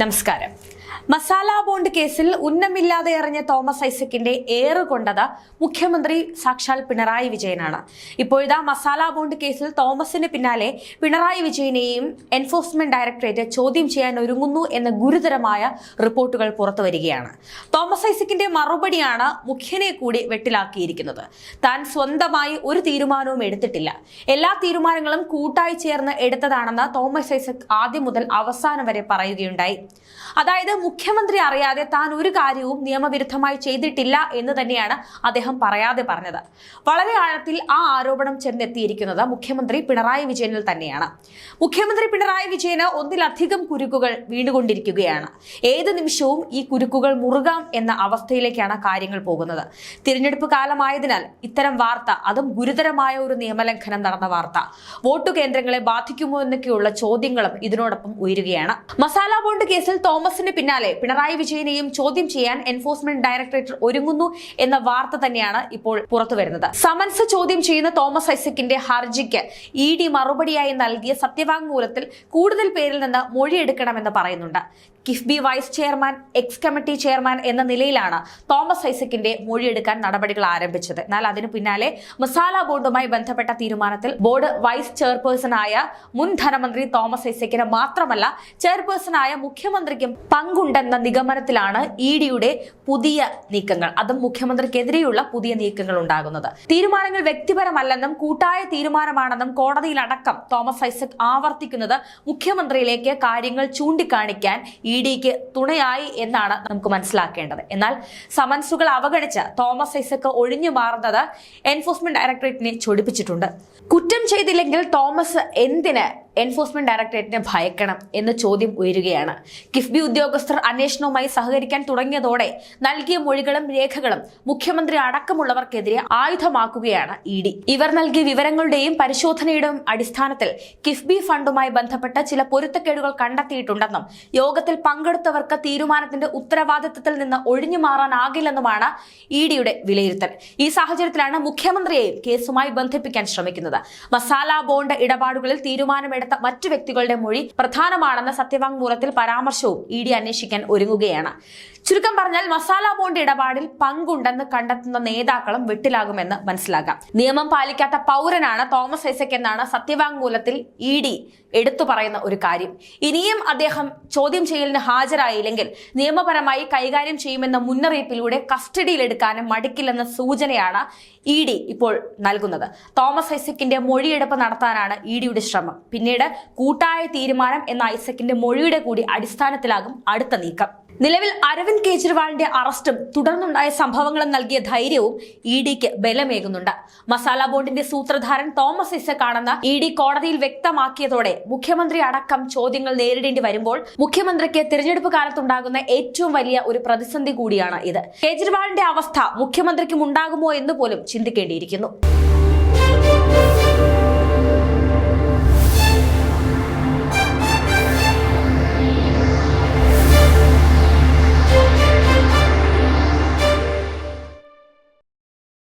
നമസ്കാരം. മസാല ബോണ്ട് കേസിൽ ഉന്നമില്ലാതെ എറിഞ്ഞ തോമസ് ഐസക്കിന്റെ ഏറ് കൊണ്ടത് മുഖ്യമന്ത്രി സാക്ഷാൽ പിണറായി വിജയനാണ്. ഇപ്പോഴിതാ മസാല ബോണ്ട് കേസിൽ തോമസിന് പിന്നാലെ പിണറായി വിജയനെയും എൻഫോഴ്സ്മെന്റ് ഡയറക്ടറേറ്റ് ചോദ്യം ചെയ്യാൻ ഒരുങ്ങുന്നു എന്ന ഗുരുതരമായ റിപ്പോർട്ടുകൾ പുറത്തു വരികയാണ്. തോമസ് ഐസക്കിന്റെ മറുപടിയാണ് മുഖ്യനെ കൂടി വെട്ടിലാക്കിയിരിക്കുന്നത്. താൻ സ്വന്തമായി ഒരു തീരുമാനവും എടുത്തിട്ടില്ല. എല്ലാ തീരുമാനങ്ങളും കൂട്ടായി ചേർന്ന് എടുത്തതാണെന്ന് തോമസ് ഐസക് ആദ്യം മുതൽ അവസാനം വരെ പറയുകയുണ്ടായി. അതായത് മുഖ്യമന്ത്രി അറിയാതെ താൻ ഒരു കാര്യവും നിയമവിരുദ്ധമായി ചെയ്തിട്ടില്ല എന്ന് തന്നെയാണ് അദ്ദേഹം പറയാതെ പറഞ്ഞത്. വളരെ ആഴത്തിൽ ആ ആരോപണം ചെന്നെത്തിയിരിക്കുന്നത് മുഖ്യമന്ത്രി പിണറായി വിജയനിൽ തന്നെയാണ്. മുഖ്യമന്ത്രി പിണറായി വിജയന് ഒന്നിലധികം കുരുക്കുകൾ വീണുകൊണ്ടിരിക്കുകയാണ്. ഏത് നിമിഷവും ഈ കുരുക്കുകൾ മുറുകാം എന്ന അവസ്ഥയിലേക്കാണ് കാര്യങ്ങൾ പോകുന്നത്. തിരഞ്ഞെടുപ്പ് കാലമായതിനാൽ ഇത്തരം വാർത്ത അതും ഗുരുതരമായ ഒരു നിയമലംഘനം നടന്ന വാർത്ത. വോട്ടു കേന്ദ്രങ്ങളെ ബാധിക്കുമോ എന്നൊക്കെയുള്ള ചോദ്യങ്ങളും ഇതിനോടൊപ്പം ഉയരുകയാണ്. മസാല ബോണ്ട് കേസിൽ തോമസിന് പിന്നാലെ പിണറായി വിജയനെയും ചോദ്യം ചെയ്യാൻ എൻഫോഴ്സ്മെന്റ് ഡയറക്ടറേറ്റ് ഒരുങ്ങുന്നു എന്ന വാർത്ത തന്നെയാണ് ഇപ്പോൾ പുറത്തു വരുന്നത്. സമൻസ് ചോദ്യം ചെയ്യുന്ന തോമസ് ഐസക്കിന്റെ ഹർജിക്ക് ഇ ഡി മറുപടിയായി നൽകിയ സത്യവാങ്മൂലത്തിൽ കൂടുതൽ പേരിൽ നിന്ന് മൊഴിയെടുക്കണമെന്ന് പറയുന്നുണ്ട്. KIIFB vice chairman ex committee chairman എന്ന നിലയിലാണ് തോമസ് ഐസക്കിന്റെ മൊഴിയെടുക്കാൻ നടപടികൾ ആരംഭിച്ചത്. എന്നാൽ അതിനു പിന്നാലെ മസാല ബോർഡുമായി ബന്ധപ്പെട്ട തീരുമാനത്തിൽ ബോർഡ് വൈസ് ചെയർപേഴ്സണായ മുൻ ധനമന്ത്രി തോമസ് ഐസക്കിന് മാത്രമല്ല ചെയർപേഴ്സണായ മുഖ്യമന്ത്രിക്കും പങ്കുണ്ടെന്ന നിഗമനത്തിലാണ് ഇ ഡിയുടെ പുതിയ നീക്കങ്ങൾ. അതും മുഖ്യമന്ത്രിക്കെതിരെയുള്ള പുതിയ നീക്കങ്ങൾ ഉണ്ടാകുന്നത്. തീരുമാനങ്ങൾ വ്യക്തിപരമല്ലെന്നും കൂട്ടായ തീരുമാനമാണെന്നും കോടതിയിലടക്കം തോമസ് ഐസക് ആവർത്തിക്കുന്നത് മുഖ്യമന്ത്രിയിലേക്ക് കാര്യങ്ങൾ ചൂണ്ടിക്കാണിക്കാൻ ഇ ഡിക്ക് തുണയായി എന്നാണ് നമുക്ക് മനസ്സിലാക്കേണ്ടത്. എന്നാൽ സമൻസുകൾ അവഗണിച്ച് തോമസ് ഐസക് ഒഴിഞ്ഞു മാറുന്നത് എൻഫോഴ്സ്മെന്റ് ഡയറക്ടറേറ്റിനെ ചൊടിപ്പിച്ചിട്ടുണ്ട്. കുറ്റം ചെയ്തില്ലെങ്കിൽ തോമസ് എന്തിന് എൻഫോഴ്സ്മെന്റ് ഡയറക്ടറേറ്റിനെ ഭയക്കണം എന്ന ചോദ്യം ഉയരുകയാണ്. കിഫ്ബി ഉദ്യോഗസ്ഥർ അന്വേഷണവുമായി സഹകരിക്കാൻ തുടങ്ങിയതോടെ നൽകിയ മൊഴികളും രേഖകളും മുഖ്യമന്ത്രി അടക്കമുള്ളവർക്കെതിരെ ആയുധമാക്കുകയാണ് ഇ ഡി. ഇവർ നൽകിയ വിവരങ്ങളുടെയും പരിശോധനയുടെയും അടിസ്ഥാനത്തിൽ കിഫ്ബി ഫണ്ടുമായി ബന്ധപ്പെട്ട ചില പൊരുത്തക്കേടുകൾ കണ്ടെത്തിയിട്ടുണ്ടെന്നും യോഗത്തിൽ പങ്കെടുത്തവർക്ക് തീരുമാനത്തിന്റെ ഉത്തരവാദിത്തത്തിൽ നിന്ന് ഒഴിഞ്ഞു മാറാനാകില്ലെന്നുമാണ് ഇ ഡിയുടെ വിലയിരുത്തൽ. ഈ സാഹചര്യത്തിലാണ് മുഖ്യമന്ത്രിയെയും കേസുമായി ബന്ധിപ്പിക്കാൻ ശ്രമിക്കുന്നത്. മസാല ബോണ്ട് ഇടപാടുകളിൽ തീരുമാനമെടുത്ത മറ്റു വ്യക്തികളുടെ മൊഴി പ്രധാനമാണെന്ന സത്യവാങ്മൂലത്തിൽ പരാമർശവും ഇ ഡി അന്വേഷിക്കാൻ ഒരുങ്ങുകയാണ്. ചുരുക്കം പറഞ്ഞാൽ മസാല ബോണ്ട് ഇടപാടിൽ പങ്കുണ്ടെന്ന് കണ്ടെത്തുന്ന നേതാക്കളും വെട്ടിലാകുമെന്ന് മനസ്സിലാക്കാം. നിയമം പാലിക്കാത്ത പൗരനാണ് തോമസ് ഐസക് എന്നാണ് സത്യവാങ്മൂലത്തിൽ ഇ ഡി എടുത്തു പറയുന്ന ഒരു കാര്യം. ഇനിയും അദ്ദേഹം ചോദ്യം ചെയ്യലിന് ഹാജരായില്ലെങ്കിൽ നിയമപരമായി കൈകാര്യം ചെയ്യുമെന്ന മുന്നറിയിപ്പിലൂടെ കസ്റ്റഡിയിലെടുക്കാനും മടിക്കില്ലെന്ന സൂചനയാണ് ഇ ഡി ഇപ്പോൾ നൽകുന്നത്. തോമസ് ഐസക്കിന്റെ മൊഴിയെടുപ്പ് നടത്താനാണ് ഇ ഡിയുടെ ശ്രമം. പിന്നീട് കൂട്ടായ തീരുമാനം എന്ന ഐസക്കിന്റെ മൊഴിയുടെ കൂടി അടിസ്ഥാനത്തിലാകും അടുത്ത നീക്കം. നിലവിൽ അരവിന്ദ് കെജ്രിവാളിന്റെ അറസ്റ്റും തുടർന്നുണ്ടായ സംഭവങ്ങളും നൽകിയ ധൈര്യവും ഇ ഡിക്ക് ബലമേകുന്നുണ്ട്. മസാല ബോണ്ടിന്റെ സൂത്രധാരൻ തോമസ് ഇസക്കാണെന്ന് ഇ ഡി കോടതിയിൽ വ്യക്തമാക്കിയതോടെ മുഖ്യമന്ത്രി അടക്കം ചോദ്യങ്ങൾ നേരിടേണ്ടി വരുമ്പോൾ മുഖ്യമന്ത്രിക്ക് തിരഞ്ഞെടുപ്പ് കാലത്തുണ്ടാകുന്ന ഏറ്റവും വലിയ ഒരു പ്രതിസന്ധി കൂടിയാണ് ഇത്. കേജ്രിവാളിന്റെ അവസ്ഥ മുഖ്യമന്ത്രിക്കും ഉണ്ടാകുമോ എന്ന് പോലും ചിന്തിക്കേണ്ടിയിരിക്കുന്നു.